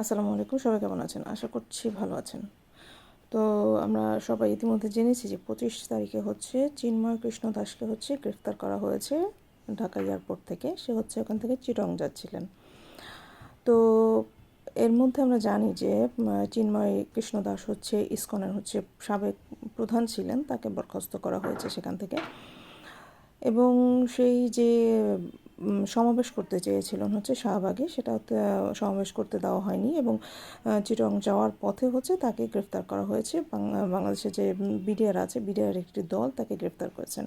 আসসালামু আলাইকুম, সবাই কেমন আছেন? আশা করছি ভালো আছেন। তো আমরা সবাই ইতিমধ্যে জেনেছি যে পঁচিশ তারিখে হচ্ছে চিন্ময় কৃষ্ণ দাসকে হচ্ছে গ্রেফতার করা হয়েছে ঢাকা এয়ারপোর্ট থেকে। সে হচ্ছে ওখান থেকে চিটং যাচ্ছিলেন। তো এর মধ্যে আমরা জানি যে চিন্ময় কৃষ্ণ দাস হচ্ছে ইসকনের হচ্ছে সাবেক প্রধান ছিলেন, তাকে বরখাস্ত করা হয়েছে সেখান থেকে। এবং সেই যে সমাবেশ করতে চেয়েছিলেন হচ্ছে শাহবাগে। সেটা সমাবেশ করতে দেওয়া হয়নি এবং চিটং যাওয়ার পথে হচ্ছে তাকে গ্রেফতার করা হয়েছে। বাংলাদেশে যে বিডিআর আছে বিডিআর একটি দল তাকে গ্রেফতার করেছেন।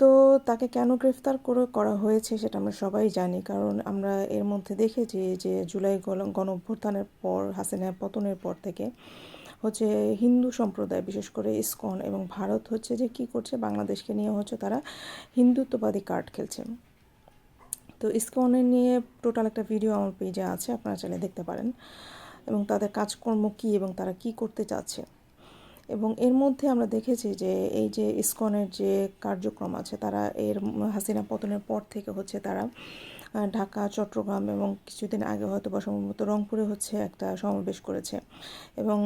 তো তাকে কেন গ্রেফতার করে, করা হয়েছে সেটা আমরা সবাই জানি, কারণ আমরা এর মধ্যে দেখেছি যে জুলাই গণ অভ্যুত্থানের পর হাসিনা পতনের পর থেকে হচ্ছে হিন্দু সম্প্রদায়, বিশেষ করে ইসকন এবং ভারত হচ্ছে যে কি করছে, বাংলাদেশকে নিয়ে হচ্ছে তারা হিন্দুত্ববাদী কার্ড খেলছে। তো ইসকনের নিয়ে টোটাল একটা ভিডিও আমার পেজে আছে, আপনারা চাইলে দেখতে পারেন। এবং তাদের কাজকর্ম কী এবং তারা কি করতে চাচ্ছে। এবং এর মধ্যে আমরা দেখেছি যে এই যে ইসকনের যে কার্যক্রম আছে, তারা এর হাসিনা পতনের পর থেকে হচ্ছে তারা ঢাকা, চট্টগ্রাম এবং কিছুদিন আগে হয়তো বা সম্ভবত রংপুরে হচ্ছে একটা সমাবেশ করেছে। এবং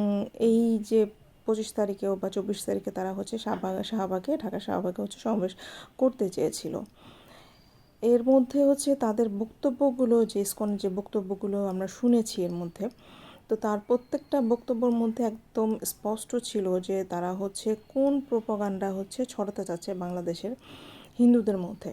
এই যে পঁচিশ তারিখেও বা চব্বিশ তারিখে তারা হচ্ছে শাহবাগ শাহবাগে, ঢাকা শাহবাগে হচ্ছে সমাবেশ করতে চেয়েছিল। এর মধ্যে হচ্ছে তাদের বক্তব্যগুলো, যে ইসকনের যে বক্তব্যগুলো আমরা শুনেছি এর মধ্যে, তো তার প্রত্যেকটা বক্তব্যের মধ্যে একদম স্পষ্ট ছিল যে তারা হচ্ছে কোন প্রোপাগান্ডা হচ্ছে ছড়াতে চাচ্ছে বাংলাদেশের হিন্দুদের মধ্যে।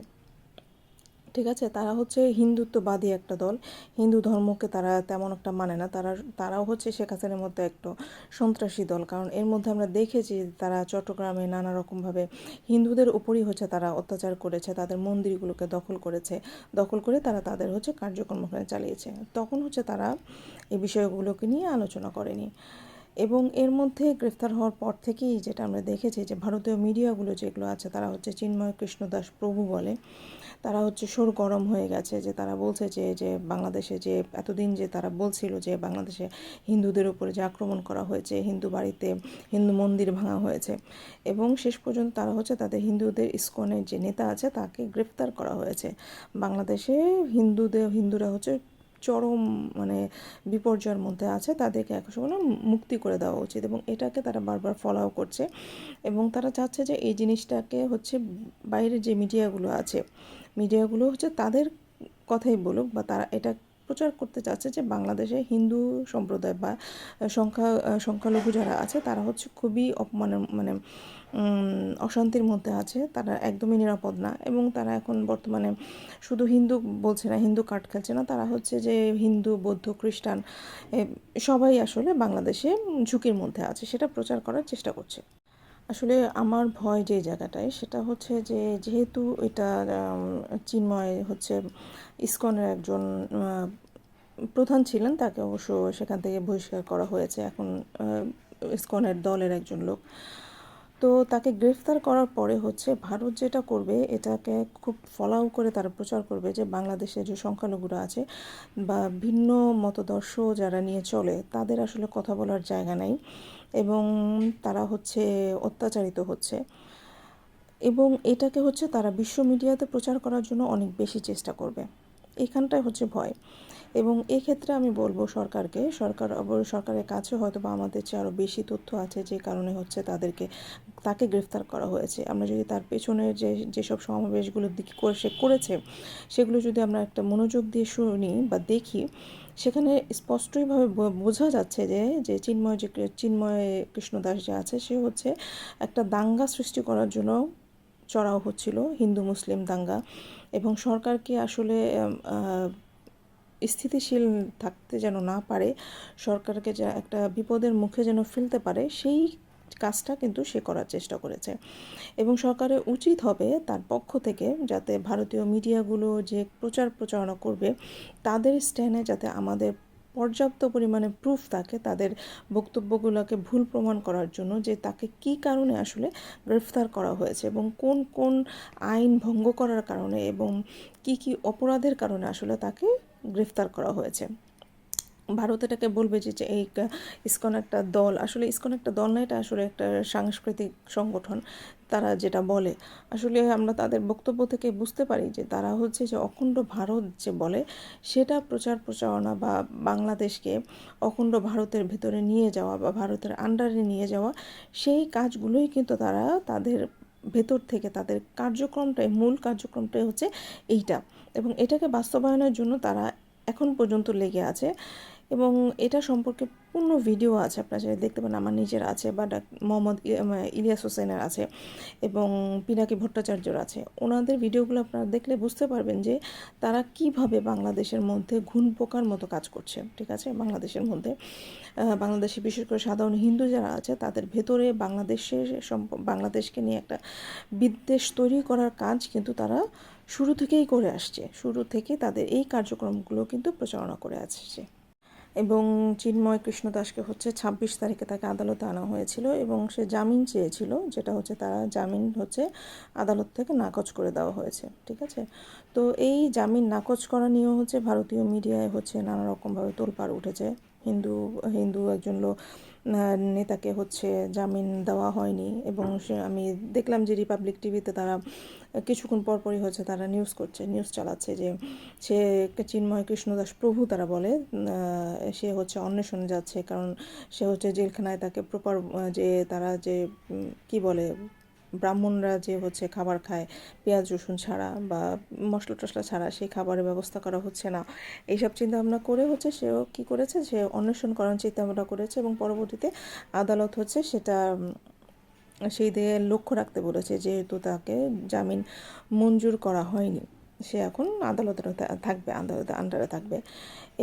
ঠিক আছে? তারা হচ্ছে হিন্দুত্ববাদী একটা দল। হিন্দু ধর্মকে তারা তেমন একটা মানে না। তারা, তারাও হচ্ছে শেখ হাসিনার মধ্যে একটা সন্ত্রাসী দল। কারণ এর মধ্যে আমরা দেখেছি তারা চট্টগ্রামে নানা রকমভাবে হিন্দুদের উপরই হচ্ছে তারা অত্যাচার করেছে, তাদের মন্দিরগুলোকে দখল করেছে, দখল করে তারা তাদের হচ্ছে কার্যক্রম চালিয়েছে। তখন হচ্ছে তারা এই বিষয়গুলোকে নিয়ে আলোচনা করেনি। এবং এর মধ্যে গ্রেফতার হওয়ার পর থেকেই যেটা আমরা দেখেছি যে ভারতীয় মিডিয়াগুলো যেগুলো আছে, তারা হচ্ছে চিন্ময় কৃষ্ণদাস প্রভু বলে। তারা হচ্ছে সোর গরম হয়ে গেছে যে তারা বলছে যে যে বাংলাদেশে যে এতদিন যে তারা বলছিল যে বাংলাদেশে হিন্দুদের উপরে যে আক্রমণ করা হয়েছে, হিন্দু বাড়িতে হিন্দু মন্দির ভাঙা হয়েছে এবং শেষ পর্যন্ত তারা হচ্ছে তাদের হিন্দুদের ইস্কনের যে নেতা আছে তাকে গ্রেফতার করা হয়েছে। বাংলাদেশে হিন্দুদের, হিন্দুরা হচ্ছে চরম মানে বিপর্যয়ের মধ্যে আছে, তাদেরকে এক সময় মুক্তি করে দেওয়া উচিত এবং এটাকে তারা বারবার ফলো করছে এবং তারা চাচ্ছে যে এই জিনিসটাকে হচ্ছে বাইরের যে মিডিয়াগুলো আছে মিডিয়াগুলো হচ্ছে তাদের কথাই বলুক বা তারা এটা প্রচার করতে চাচ্ছে যে বাংলাদেশে হিন্দু সম্প্রদায় বা সংখ্যা, সংখ্যালঘু যারা আছে, তারা হচ্ছে খুবই অপমানের মানে অশান্তির মধ্যে আছে। তারা একদমই নিরাপদ না এবং তারা এখন বর্তমানে শুধু হিন্দু বলছে না, হিন্দু কার্ড খেলছে না। তারা হচ্ছে যে হিন্দু, বৌদ্ধ, খ্রিস্টান সবাই আসলে বাংলাদেশে ঝুঁকির মধ্যে আছে। সেটা প্রচার করার চেষ্টা করছে। আসলে আমার ভয় যে জায়গাটায়, সেটা হচ্ছে যে যেহেতু এটা চিন্ময় হচ্ছে ইসকনের একজন প্রধান ছিলেন, তাকে অবশ্য সেখান থেকে বহিষ্কার করা হয়েছে। এখন ইসকনের দলের একজন লোক। তো তাকে গ্রেফতার করার পরে হচ্ছে ভারত যেটা করবে, এটাকে খুব ফলাও করে তারা প্রচার করবে যে বাংলাদেশে যে সংখ্যালঘুরা আছে বা ভিন্ন মতদর্শ যারা নিয়ে চলে, তাদের আসলে কথা বলার জায়গা নাই। এবং তারা হচ্ছে অত্যাচারিত হচ্ছে। এবং এটাকে হচ্ছে তারা বিশ্ব মিডিয়াতে প্রচার করার জন্য অনেক বেশি চেষ্টা করবে। এখানটায় হচ্ছে ভয়। এবং এক্ষেত্রে আমি বলব সরকারকে, সরকার সরকারের কাছে হয়তো বা আমাদের চেয়ে আরও বেশি তথ্য আছে যে কারণে হচ্ছে তাদেরকে, তাকে গ্রেফতার করা হয়েছে। আমরা যদি তার পেছনের যে, যেসব সমাবেশগুলো দিকে করে, সে করেছে, সেগুলো যদি আমরা একটা মনোযোগ দিয়ে শুনি বা দেখি সেখানে স্পষ্টইভাবে বোঝা যাচ্ছে যে যে চিন্ময় যে চিন্ময় কৃষ্ণদাস যে আছে, সে হচ্ছে একটা দাঙ্গা সৃষ্টি করার জন্য চড়াও হচ্ছিল, হিন্দু মুসলিম দাঙ্গা। এবং সরকারকে আসলে স্থিতিশীল থাকতে যেন না পারে, সরকারকে যা একটা বিপদের মুখে যেন ফেলতে পারে, সেই কাজটা কিন্তু সে করার চেষ্টা করেছে। এবং সরকারের উচিত হবে তার পক্ষ থেকে যাতে ভারতীয় মিডিয়াগুলো যে প্রচার প্রচারণা করবে, তাদের স্ট্যান্ডে যাতে আমাদের পর্যাপ্ত পরিমাণে প্রুফ থাকে, তাদের বক্তব্যগুলোকে ভুল প্রমাণ করার জন্য যে তাকে কী কারণে আসলে গ্রেফতার করা হয়েছে এবং কোন কোন আইন ভঙ্গ করার কারণে এবং কি কি অপরাধের কারণে আসলে তাকে গ্রেফতার করা হয়েছে। ভারত এটাকে বলবে যে এই ইসকন একটা দল। আসলে ইসকন একটা দল না, এটা আসলে একটা সাংস্কৃতিক সংগঠন, তারা যেটা বলে। আসলে আমরা তাদের বক্তব্য থেকে বুঝতে পারি যে, তারা হচ্ছে যে অখণ্ড ভারত যে বলে, সেটা প্রচার প্রচারণা বা বাংলাদেশকে অখণ্ড ভারতের ভেতরে নিয়ে যাওয়া বা ভারতের আন্ডারে নিয়ে যাওয়া, সেই কাজগুলোই কিন্তু তারা তাদের ভেতর থেকে তাদের কার্যক্রমটাই, মূল কার্যক্রমটাই হচ্ছে এইটা। এবং এটাকে বাস্তবায়নের জন্য তারা এখন পর্যন্ত লেগে আছে। এবং এটা সম্পর্কে পূর্ণ ভিডিও আছে আপনারা চাইলে দেখতে পারেন, আমার নিজের আছে বা মোহাম্মদ ইলিয়াস হোসেনের আছে এবং পিনাকি ভট্টাচার্যর আছে। ওনাদের ভিডিওগুলো আপনারা দেখলে বুঝতে পারবেন যে তারা কীভাবে বাংলাদেশের মধ্যে ঘুণ পোকার মতো কাজ করছে, ঠিক আছে? বাংলাদেশের মধ্যে। বাংলাদেশে বিশেষ করে সাধারণ হিন্দু যারা আছে, তাদের ভেতরে বাংলাদেশের বাংলাদেশকে নিয়ে একটা বিদ্বেষ তৈরি করার কাজ কিন্তু তারা শুরু থেকেই করে আসছে। শুরু থেকে তাদের এই কার্যক্রমগুলো কিন্তু প্রচারণা করে আসছে। এবং চিন্ময় কৃষ্ণ দাসকে হচ্ছে ছাব্বিশ তারিখে তাকে আদালতে আনা হয়েছিল এবং সে জামিন চেয়েছিল, যেটা হচ্ছে তারা জামিন হচ্ছে আদালত থেকে নাকচ করে দেওয়া হয়েছে, ঠিক আছে? তো এই জামিন নাকচ করা নিয়েও হচ্ছে ভারতীয় মিডিয়ায় হচ্ছে নানা রকমভাবে তোলপাড় উঠেছে। হিন্দু হিন্দু একজন লোক নেতাকে হচ্ছে জামিন দেওয়া হয়নি এবং সে, আমি দেখলাম যে রিপাবলিক টিভিতে তারা কিছুক্ষণ পরপরই হচ্ছে তারা নিউজ করছে নিউজ চালাচ্ছে যে সে চিন্ময় কৃষ্ণদাস প্রভু তারা বলে সে হচ্ছে অন্বেষণে যাচ্ছে কারণ সে হচ্ছে জেলখানায় তাকে প্রপার যে তারা যে কি বলে ব্রাহ্মণরা যে হচ্ছে খাবার খায়, পেঁয়াজ, রসুন ছাড়া বা মশলা টশলা ছাড়া সেই খাবারের ব্যবস্থা করা হচ্ছে না। এইসব চিন্তাভাবনা করে হচ্ছে সেও কি করেছে, সে অন্বেষণ করার চিন্তাভাবনা করেছে এবং পরবর্তীতে আদালত হচ্ছে সেটা সেই দিকে লক্ষ্য রাখতে বলেছে, যেহেতু তাকে জামিন মঞ্জুর করা হয়নি। সে এখন আদালতের থাকবে, আদালতের আন্ডারে থাকবে।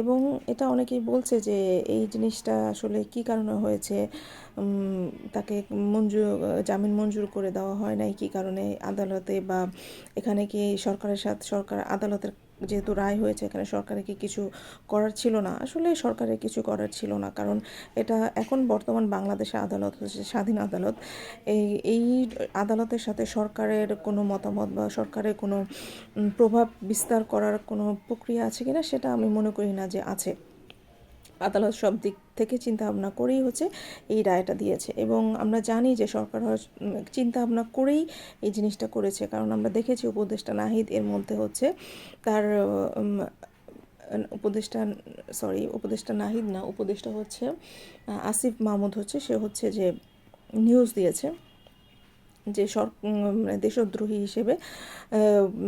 এবং এটা অনেকেই বলছে যে এই জিনিসটা আসলে কি কারণে হয়েছে? তাকে মঞ্জুর জামিন মঞ্জুর করে দেওয়া হয় নাই কি কারণে আদালতে বা এখানে কি সরকারের সাথে, সরকার আদালতের যেহেতু রায় হয়েছে, এখানে সরকারের কি কিছু করার ছিল না? আসলে সরকারের কিছু করার ছিল না, কারণ এটা এখন বর্তমান বাংলাদেশে আদালত হচ্ছে স্বাধীন আদালত। এই এই আদালতের সাথে সরকারের কোনো মতামত বা সরকারের কোনো প্রভাব বিস্তার করার কোনো প্রক্রিয়া আছে কিনা, সেটা আমি মনে করি না যে আছে। আদালত সব দিক থেকে চিন্তা ভাবনা করেই হচ্ছে এই রায়টা দিয়েছে। এবং আমরা জানি যে সরকার চিন্তা ভাবনা করেই এই জিনিসটা করেছে। কারণ আমরা দেখেছি উপদেষ্টা নাহিদ এর মধ্যে হচ্ছে তার উপদেষ্টা, সরি, উপদেষ্টা নাহিদ না, উপদেষ্টা হচ্ছে আসিফ মাহমুদ হচ্ছে, সে হচ্ছে যে নিউজ দিয়েছে। যে সর মানে দেশদ্রোহী হিসেবে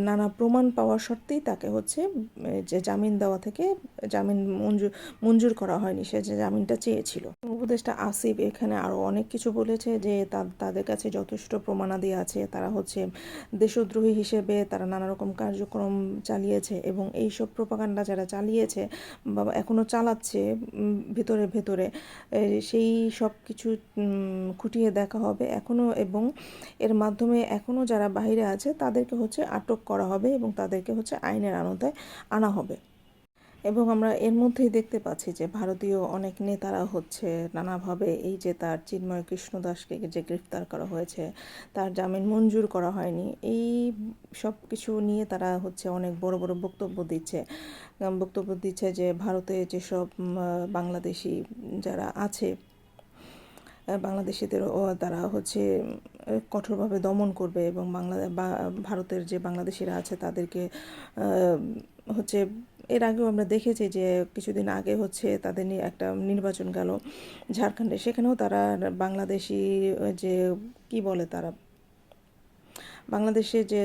নানা প্রমাণ পাওয়া সত্ত্বেই তাকে হচ্ছে যে জামিন দেওয়া থেকে জামিন মঞ্জুর মঞ্জুর করা হয়নি, সে যে জামিনটা চেয়েছিল। উপদেষ্টা আসিফ এখানে আরও অনেক কিছু বলেছে যে তাদের কাছে যথেষ্ট প্রমাণাদি আছে, তারা হচ্ছে দেশদ্রোহী হিসেবে তারা নানা রকম কার্যক্রম চালিয়েছে এবং এইসব প্রপাগান্ডা যারা চালিয়েছে বা এখনও চালাচ্ছে ভেতরে ভেতরে সেই সব কিছু খুঁটিয়ে দেখা হবে এখনও এবং এর মাধ্যমে এখনও যারা বাইরে আছে, তাদেরকে হচ্ছে আটক করা হবে এবং তাদেরকে হচ্ছে আইনের আনতায় আনা হবে। এবং আমরা এর মধ্যেই দেখতে পাচ্ছি যে ভারতীয় অনেক নেতারা হচ্ছে নানাভাবে এই যে তার চিন্ময় কৃষ্ণ দাসকে যে গ্রেফতার করা হয়েছে, তার জামিন মঞ্জুর করা হয়নি, এই সব কিছু নিয়ে তারা হচ্ছে অনেক বড় বড় বক্তব্য দিচ্ছে। বক্তব্য দিচ্ছে যে ভারতে যেসব বাংলাদেশি যারা আছে বাংলাদেশিদেরও তারা হচ্ছে কঠোরভাবে দমন করবে এবং বাংলা ভারতের যে বাংলাদেশিরা আছে তাদেরকে হচ্ছে, এর আগেও আমরা দেখেছি যে কিছুদিন আগে হচ্ছে তাদের নিয়ে একটা নির্বাচন গেল ঝাড়খণ্ডে। সেখানেও তারা বাংলাদেশি যে, কি বলে তারা? বাংলাদেশে যে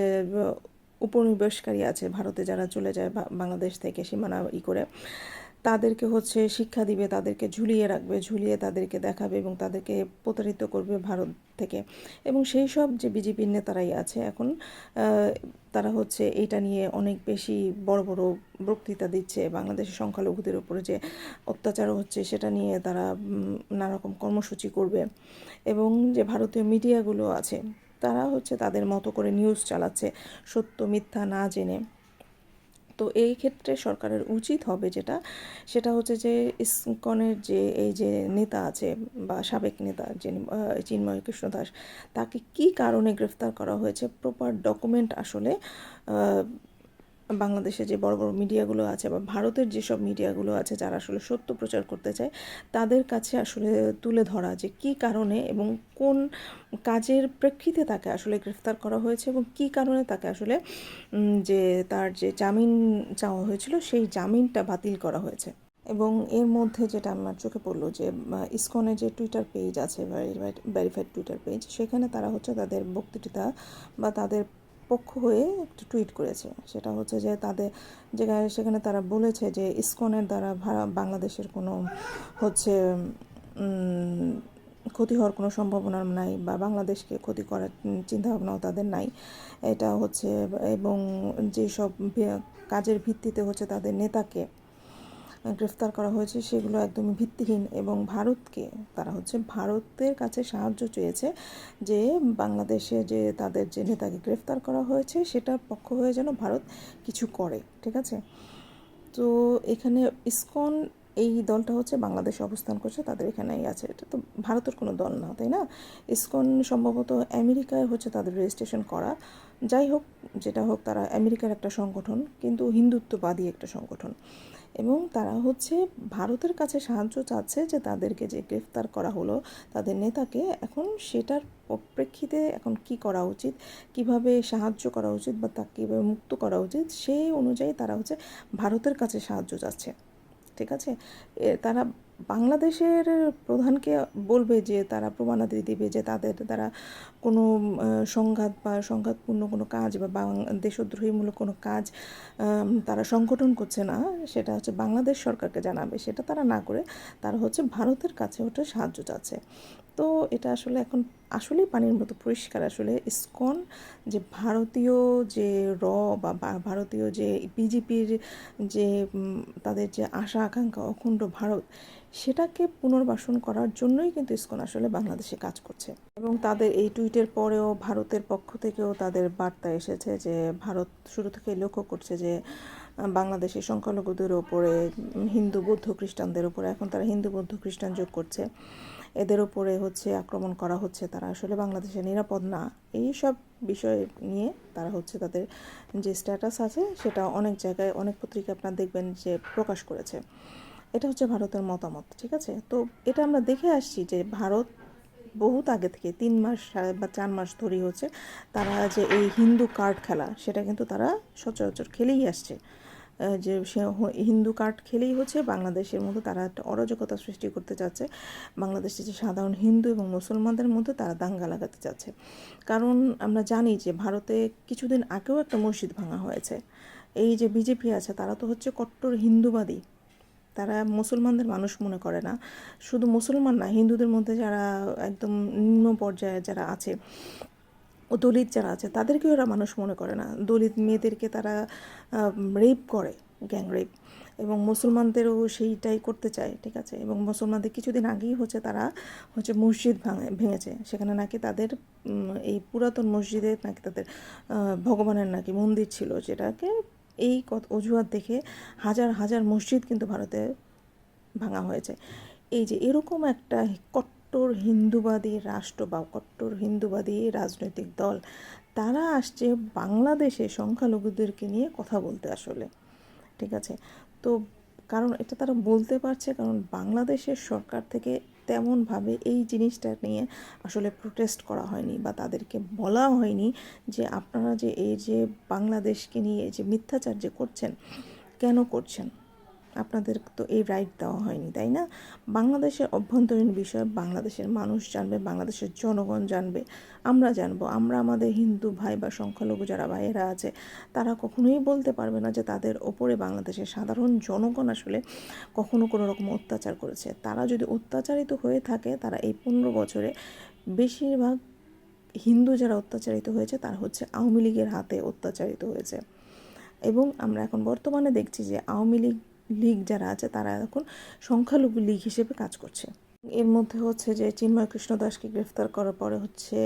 উপনিবেশকারী আছে ভারতে যারা চলে যায় বাংলাদেশ থেকে সীমানা ই করে তাদেরকে হচ্ছে শিক্ষা দিবে, তাদেরকে ঝুলিয়ে রাখবে, ঝুলিয়ে তাদেরকে দেখাবে এবং তাদেরকে প্রতারিত করবে ভারত থেকে। এবং সেই সব যে বিজেপির নেতারাই আছে এখন তারা হচ্ছে এইটা নিয়ে অনেক বেশি বড় বড় বক্তৃতা দিচ্ছে। বাংলাদেশের সংখ্যালঘুদের উপরে যে অত্যাচার হচ্ছে, সেটা নিয়ে তারা নানারকম কর্মসূচি করবে। এবং যে ভারতীয় মিডিয়াগুলো আছে, তারা হচ্ছে তাদের মতো করে নিউজ চালাচ্ছে, সত্য মিথ্যা না জেনে। তো এই ক্ষেত্রে সরকারের উচিত হবে যেটা, সেটা হচ্ছে যে ইস্কনের যে এই যে নেতা আছে বা সাবেক নেতা যিনি চিন্ময় কৃষ্ণ দাস, তাকে কী কারণে গ্রেফতার করা হয়েছে, প্রপার ডকুমেন্ট আসলে বাংলাদেশে যে বড় বড় মিডিয়াগুলো আছে বা ভারতের যেসব মিডিয়াগুলো আছে যারা আসলে সত্য প্রচার করতে চায়, তাদের কাছে আসলে তুলে ধরা যে কী কারণে এবং কোন কাজের প্রেক্ষিতে তাকে আসলে গ্রেফতার করা হয়েছে এবং কী কারণে তাকে আসলে যে তার যে জামিন চাওয়া হয়েছিল সেই জামিনটা বাতিল করা হয়েছে। এবং এর মধ্যে যেটা আমার চোখে পড়ল যে ইসকনের যে টুইটার পেজ আছে, ভেরিফাইড টুইটার পেজ সেখানে তারা হচ্ছে তাদের বক্তৃতা বা তাদের পক্ষ হয়ে একটু টুইট করেছে। সেটা হচ্ছে যে তাদের যেখানে সেখানে তারা বলেছে যে ইসকনের দ্বারা বাংলাদেশের কোনো হচ্ছে ক্ষতি হওয়ার কোনো সম্ভাবনা নাই বা বাংলাদেশকে ক্ষতি করার চিন্তাভাবনাও তাদের নাই। এটা হচ্ছে এবং যেসব কাজের ভিত্তিতে হচ্ছে তাদের নেতাকে গ্রেফতার করা হয়েছে, সেগুলো একদমই ভিত্তিহীন এবং ভারতকে, তারা হচ্ছে ভারতের কাছে সাহায্য চেয়েছে যে বাংলাদেশে যে তাদের যে নেতাকে গ্রেফতার করা হয়েছে সেটার পক্ষ হয়ে যেন ভারত কিছু করে, ঠিক আছে? তো এখানে ইসকন, এই দলটা হচ্ছে বাংলাদেশে অবস্থান করছে, তাদের এখানেই আছে। এটা তো ভারতের কোনো দল না, তাই না? ইসকন সম্ভবত আমেরিকায় হচ্ছে তাদের রেজিস্ট্রেশন করা। যাই হোক, যেটা হোক, তারা আমেরিকার একটা সংগঠন, কিন্তু হিন্দুত্ববাদী একটা সংগঠন। এবং তারা হচ্ছে ভারতের কাছে সাহায্য চাচ্ছে যে তাদেরকে যে গ্রেফতার করা হলো তাদের নেতাকে, এখন সেটার প্রেক্ষিতে এখন কি করা উচিত, কীভাবে সাহায্য করা উচিত বা তাকে কীভাবে মুক্ত করা উচিত, সেই অনুযায়ী তারা হচ্ছে ভারতের কাছে সাহায্য চাচ্ছে। ঠিক আছে? তারা বাংলাদেশের প্রধানকে বলবে যে তারা প্রমাণাদি দিবে যে তাদের দ্বারা কোনো সংঘাত বা সংঘাতপূর্ণ কোনো কাজ বা দেশদ্রোহীমূলক কোনো কাজ তারা সংগঠন করছে না, সেটা হচ্ছে বাংলাদেশ সরকারকে জানাবে, সেটা তারা না করে, তারা হচ্ছে ভারতের কাছে ওটা সাহায্য চাচ্ছে। তো এটা আসলে এখন আসলেই পানির মতো পরিষ্কার। আসলে ইসকন যে ভারতীয় যে র বা ভারতীয় যে বিজেপির যে তাদের যে আশা আকাঙ্ক্ষা অখণ্ড ভারত সেটাকে পুনর্বাসন করার জন্যই কিন্তু ইসকন আসলে বাংলাদেশে কাজ করছে। এবং তাদের এই টুইটের পরেও ভারতের পক্ষ থেকেও তাদের বার্তা এসেছে যে ভারত শুরু থেকে লক্ষ্য করছে যে আহ, বাংলাদেশের সংখ্যালঘুদের ওপরে হিন্দু বৌদ্ধ খ্রিস্টানদের উপরে এখন তারা হিন্দু বৌদ্ধ খ্রিস্টান যোগ করছে। এদের উপরে হচ্ছে আক্রমণ করা হচ্ছে তারা আসলে বাংলাদেশে নিরাপদ না। এই সব বিষয় নিয়ে তারা হচ্ছে তাদের যে স্ট্যাটাস আছে সেটা অনেক জায়গায় অনেক পত্রিকা আপনার দেখবেন যে প্রকাশ করেছে। এটা হচ্ছে ভারতের মতামত, ঠিক আছে? তো এটা আমরা দেখে আসছি যে ভারত বহুত আগে থেকে তিন মাস বা চার মাস ধরেই হচ্ছে তারা যে এই হিন্দু কার্ড খেলা, সেটা কিন্তু তারা সচরাচর খেলেই আসছে। যে সে হিন্দু কার্ড খেলেই হচ্ছে, বাংলাদেশের মধ্যে তারা একটা অরাজকতা সৃষ্টি করতে চাচ্ছে। বাংলাদেশে যে সাধারণ হিন্দু এবং মুসলমানদের মধ্যে তারা দাঙ্গা লাগাতে চাচ্ছে। কারণ আমরা জানি যে ভারতে কিছুদিন আগেও একটা মসজিদ ভাঙা হয়েছে। এই যে বিজেপি আছে, তারা তো হচ্ছে কট্টর হিন্দুবাদী। তারা মুসলমানদের মানুষ মনে করে না। শুধু মুসলমান না, হিন্দুদের মধ্যে যারা একদম নিম্ন পর্যায়ে যারা আছে দলিত যারা আছে, তাদেরকেও এরা মানুষ মনে করে না। দলিত মেয়েদেরকে তারা রেপ করে গ্যাং রেপ এবং মুসলমানদেরও সেইটাই করতে চায়, ঠিক আছে? এবং মুসলমানদের কিছুদিন আগেই হচ্ছে তারা হচ্ছে মসজিদ ভাঙে, ভেঙেছে। সেখানে নাকি তাদের এই পুরাতন মসজিদে নাকি তাদের ভগবানের নাকি মন্দির ছিল, যেটাকে এই অজুহাত দেখে হাজার হাজার মসজিদ কিন্তু ভারতে ভাঙা হয়েছে। এই যে এরকম একটা কট্টর হিন্দুবাদী রাষ্ট্র বা কট্টর হিন্দুবাদী রাজনৈতিক দল, তারা আসছে বাংলাদেশে সংখ্যালঘুদেরকে নিয়ে কথা বলতে আসলে। ঠিক আছে? তো কারণ এটা তারা বলতে পারছে, কারণ বাংলাদেশের সরকার থেকে তেমনভাবে এই জিনিসটা নিয়ে আসলে প্রোটেস্ট করা হয়নি বা তাদেরকে বলা হয়নি যে আপনারা যে এই যে বাংলাদেশকে নিয়ে যে মিথ্যাচার যে করছেন, কেন করছেন? আপনাদের তো এই রাইট দেওয়া হয়নি, তাই না? বাংলাদেশের অভ্যন্তরীণ বিষয়, বাংলাদেশের মানুষ জানবে, বাংলাদেশের জনগণ জানবে, আমরা জানব। আমরা আমাদের হিন্দু ভাই বা সংখ্যালঘু যারা ভাইয়েরা আছে, তারা কখনোই বলতে পারবে না যে তাদের ওপরে বাংলাদেশের সাধারণ জনগণ আসলে কখনো কোনো রকম অত্যাচার করেছে। তারা যদি অত্যাচারিত হয়ে থাকে, তারা এই পনেরো বছরে বেশিরভাগ হিন্দু যারা অত্যাচারিত হয়েছে, তারা হচ্ছে আওয়ামী লীগের হাতে অত্যাচারিত হয়েছে। এবং আমরা এখন বর্তমানে দেখছি যে আওয়ামী লীগ লীগ যারা আছে, তারা এখন সংখ্যালঘু লীগ হিসেবে কাজ করছে। এর মধ্যে হচ্ছে যে চিন্ময় কৃষ্ণ দাসকে গ্রেফতার করার পরে হচ্ছে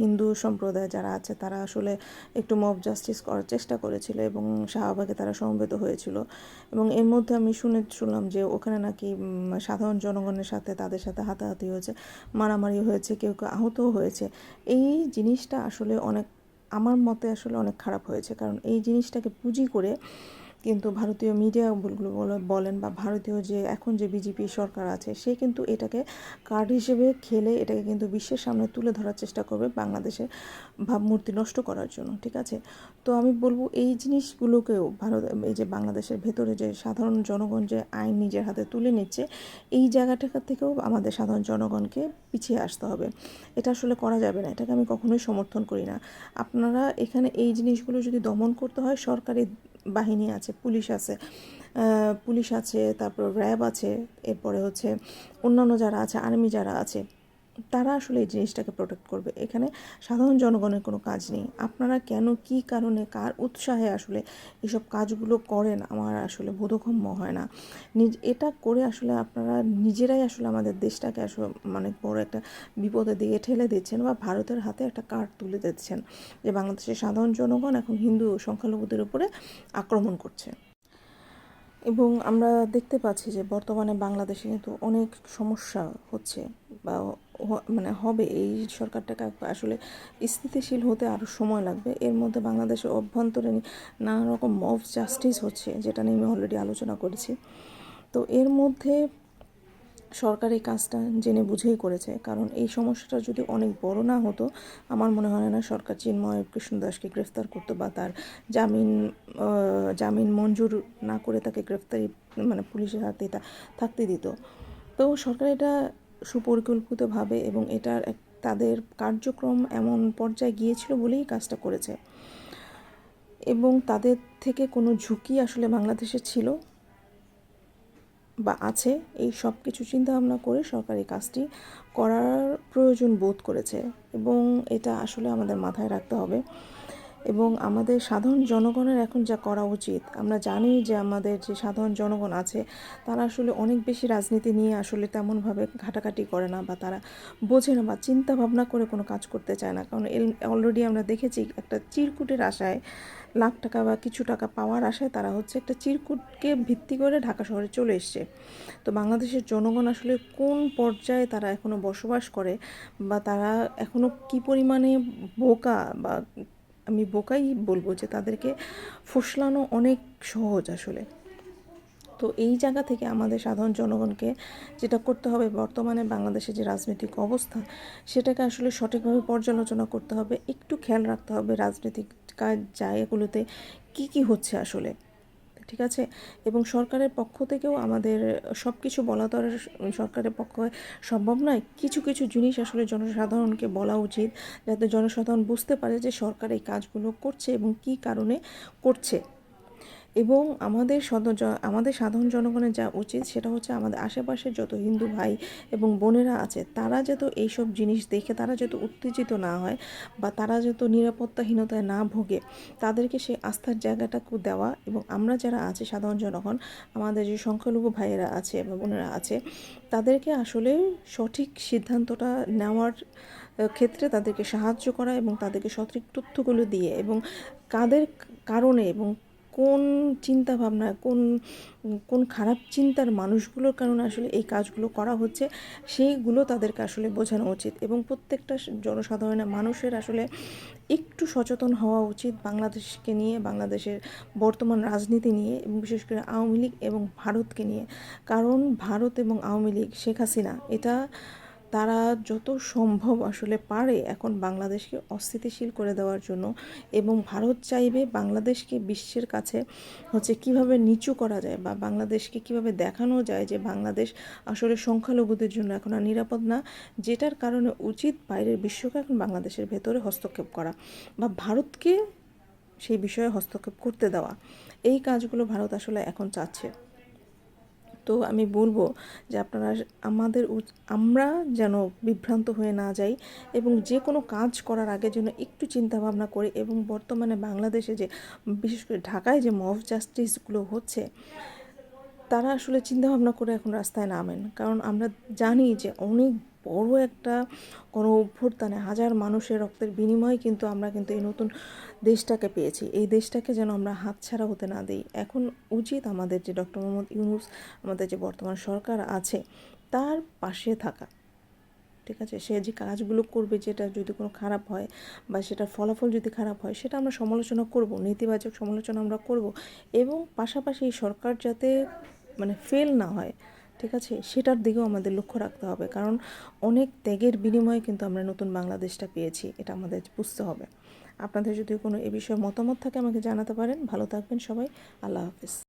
হিন্দু সম্প্রদায় যারা আছে, তারা আসলে একটু মব জাস্টিস করার চেষ্টা করেছিল এবং শাহবাগে তারা সমবেত হয়েছিল। এবং এর মধ্যে আমি শুনে, শুনলাম যে ওখানে নাকি সাধারণ জনগণের সাথে তাদের সাথে হাতাহাতি হয়েছে, মারামারি হয়েছে, কেউ কেউ আহতও হয়েছে। এই জিনিসটা আসলে অনেক, আমার মতে আসলে অনেক খারাপ হয়েছে। কারণ এই জিনিসটাকে পুঁজি করে কিন্তু ভারতীয় মিডিয়াগুলো বলেন বা ভারতীয় যে এখন যে বিজেপি সরকার আছে, সে কিন্তু এটাকে কার্ড হিসেবে খেলে এটাকে কিন্তু বিশ্বের সামনে তুলে ধরার চেষ্টা করবে বাংলাদেশের ভাবমূর্তি নষ্ট করার জন্য, ঠিক আছে? তো আমি বলব এই জিনিসগুলোকেও ভারত, এই যে বাংলাদেশের ভেতরে যে সাধারণ জনগণ যে আইন নিজের হাতে তুলে নিচ্ছে, এই জায়গাটা থেকেও আমাদের সাধারণ জনগণকে পিছিয়ে আসতে হবে। এটা আসলে করা যাবে না, এটাকে আমি কখনোই সমর্থন করি না। আপনারা এখানে এই জিনিসগুলো যদি দমন করতে হয়, সরকারি বাহিনী আছে, পুলিশ আছে পুলিশ আছে, তারপর র্যাব আছে, এরপরে হচ্ছে অন্যান্য যারা আছে, আর্মি যারা আছে তারা আসলে এই জিনিসটাকে প্রোটেক্ট করবে। এখানে সাধারণ জনগণের কোনো কাজ নেই। আপনারা কেন, কি কারণে, কার উৎসাহে আসলে এসব কাজগুলো করেন আমার আসলে বোধগম্য হয় না। নিজ, এটা করে আসলে আপনারা নিজেরাই আসলে আমাদের দেশটাকে আসলে মানে বড় একটা বিপদের দিকে ঠেলে দিচ্ছেন বা ভারতের হাতে একটা কার্ড তুলে দিচ্ছেন যে বাংলাদেশের সাধারণ জনগণ এখন হিন্দু সংখ্যালঘুদের উপরে আক্রমণ করছে। এবং আমরা দেখতে পাচ্ছি যে বর্তমানে বাংলাদেশে কিন্তু অনেক সমস্যা হচ্ছে বা মানে হবে। এই সরকারটাকে আসলে স্থিতিশীল হতে আরও সময় লাগবে। এর মধ্যে বাংলাদেশে অভ্যন্তরীণ নানা রকম মফ জাস্টিস হচ্ছে, যেটা নিয়ে আমি অলরেডি আলোচনা করেছি। তো এর মধ্যে সরকার এই কাজটা জেনে বুঝেই করেছে। কারণ এই সমস্যাটা যদি অনেক বড় না হতো, আমার মনে হয় না সরকার চিন্ময় কৃষ্ণদাসকে গ্রেফতার করতো বা তার জামিন জামিন মঞ্জুর না করে তাকে গ্রেফতারি মানে পুলিশের হাতে তা থাকতে দিত। তো সরকার এটা সুপরিকল্পিতভাবে এবং এটার এক, তাদের কার্যক্রম এমন পর্যায়ে গিয়েছিল বলেই কাজটা করেছে। এবং তাদের থেকে কোনো ঝুঁকি আসলে বাংলাদেশে ছিল। বা আছে, এই সব কিছু চিন্তাভাবনা করে সরকার এই কাজটি করার প্রয়োজন বোধ করেছে এবং এটা আসলে আমাদের মাথায় রাখতে হবে। এবং আমাদের সাধারণ জনগণের এখন যা করা উচিত, আমরা জানি যে আমাদের যে সাধারণ জনগণ আছে, তারা আসলে অনেক বেশি রাজনীতি নিয়ে আসলে তেমনভাবে ঘাটাঘাটি করে না বা তারা বোঝে না বা চিন্তা ভাবনা করে কোনো কাজ করতে চায় না। কারণ অলরেডি আমরা দেখেছি একটা চিরকুটের আশায় লাখ টাকা বা কিছু টাকা পাওয়ার আশায় তারা হচ্ছে একটা চিরকুটকে ভিত্তি করে ঢাকা শহরে চলে এসছে। তো বাংলাদেশের জনগণ আসলে কোন পর্যায়ে তারা এখনও বসবাস করে বা তারা এখনও কী পরিমাণে বোকা বা আমি বোকাই বলব যে তাদেরকে ফুসলানো অনেক সহজ আসলে। তো এই জায়গা থেকে আমাদের সাধারণ জনগণকে যেটা করতে হবে, বর্তমানে বাংলাদেশের যে রাজনৈতিক অবস্থা, সেটাকে আসলে সঠিকভাবে পর্যালোচনা করতে হবে। একটু খেয়াল রাখতে হবে রাজনৈতিক কাজ জায়গাগুলোতে কি কি হচ্ছে আসলে। ঠিক আছে? এবং সরকারের পক্ষ থেকেও আমাদের সব কিছু বলা তো আর সরকারের পক্ষে সম্ভব নয়। কিছু কিছু জিনিস আসলে জনসাধারণকে বলা উচিত, যাতে জনসাধারণ বুঝতে পারে যে সরকার এই কাজগুলো করছে এবং কি কারণে করছে। এবং আমাদের আমাদের সাধারণ জনগণের যা উচিত সেটা হচ্ছে আমাদের আশেপাশে যত হিন্দু ভাই এবং বোনেরা আছে, তারা যত এইসব জিনিস দেখে, তারা যত উত্তেজিত না হয় বা তারা যত নিরাপত্তাহীনতায় না ভোগে, তাদেরকে সেই আস্থার জায়গাটাকে দেওয়া এবং আমরা যারা আছি সাধারণ জনগণ, আমাদের যে সংখ্যালঘু ভাইয়েরা আছে বা বোনেরা আছে, তাদেরকে আসলে সঠিক সিদ্ধান্তটা নেওয়ার ক্ষেত্রে তাদেরকে সাহায্য করা এবং তাদেরকে সঠিক তথ্যগুলো দিয়ে এবং কাদের কারণে এবং কোন চিন্তা ভাবনা কোন কোন খারাপ চিন্তার মানুষগুলোর কারণে আসলে এই কাজগুলো করা হচ্ছে, সেইগুলো তাদেরকে আসলে বোঝানো উচিত এবং প্রত্যেকটা জনসাধারণের মানুষের আসলে একটু সচেতন হওয়া উচিত বাংলাদেশকে নিয়ে, বাংলাদেশের বর্তমান রাজনীতি নিয়ে এবং বিশেষ করে আওয়ামী লীগ এবং ভারতকে নিয়ে। কারণ ভারত এবং আওয়ামী লীগ, শেখ হাসিনা, এটা তারা যত সম্ভব আসলে পারে এখন বাংলাদেশকে অস্থিতিশীল করে দেওয়ার জন্য এবং ভারত চাইবে বাংলাদেশকে বিশ্বের কাছে হচ্ছে কীভাবে নিচু করা যায় বা বাংলাদেশকে কীভাবে দেখানো যায় যে বাংলাদেশ আসলে সংখ্যালঘুদের জন্য এখন আর নিরাপদ না, যেটার কারণে উচিত বাইরের বিশ্বকে এখন বাংলাদেশের ভেতরে হস্তক্ষেপ করা বা ভারতকে সেই বিষয়ে হস্তক্ষেপ করতে দেওয়া। এই কাজগুলো ভারত আসলে এখন চাচ্ছে। তো আমি বলব যে আপনারা আমাদের আমরা যেন বিভ্রান্ত হয়ে না যাই এবং যে কোনো কাজ করার আগে যেন একটু চিন্তা ভাবনা করি এবং বর্তমানে বাংলাদেশে যে, বিশেষ করে ঢাকায় যে মফ জাস্টিসগুলো হচ্ছে, তারা আসলে চিন্তাভাবনা করে এখন রাস্তায় নামেন। কারণ আমরা জানি যে অনেক বড় একটা কোনো অভ্যুত্থানে হাজার মানুষের রক্তের বিনিময়ে কিন্তু আমরা কিন্তু এই নতুন দেশটাকে পেয়েছি। এই দেশটাকে যেন আমরা হাতছাড়া হতে না দিই। এখন উচিত আমাদের যে ডক্টর মোহাম্মদ ইউনুস, আমাদের যে বর্তমান সরকার আছে, তার পাশে থাকা। ঠিক আছে? সে যে কাজগুলো করবে, যেটা যদি কোনো খারাপ হয় বা সেটার ফলাফল যদি খারাপ হয়, সেটা আমরা সমালোচনা করব, নেতিবাচক সমালোচনা আমরা করব এবং পাশাপাশি সরকার যাতে মানে ফেল না হয় ঠিক আছে? সেটার দিকেও আমাদের লক্ষ্য রাখতে হবে। কারণ অনেক ত্যাগের বিনিময়ে কিন্তু আমরা নতুন বাংলাদেশটা পেয়েছি। এটা আমাদের বুঝতে হবে। আপনাদের যদি কোনো এ বিষয়ে মতামত থাকে আমাকে জানাতে পারেন। ভালো থাকবেন সবাই। আল্লাহ হাফিজ।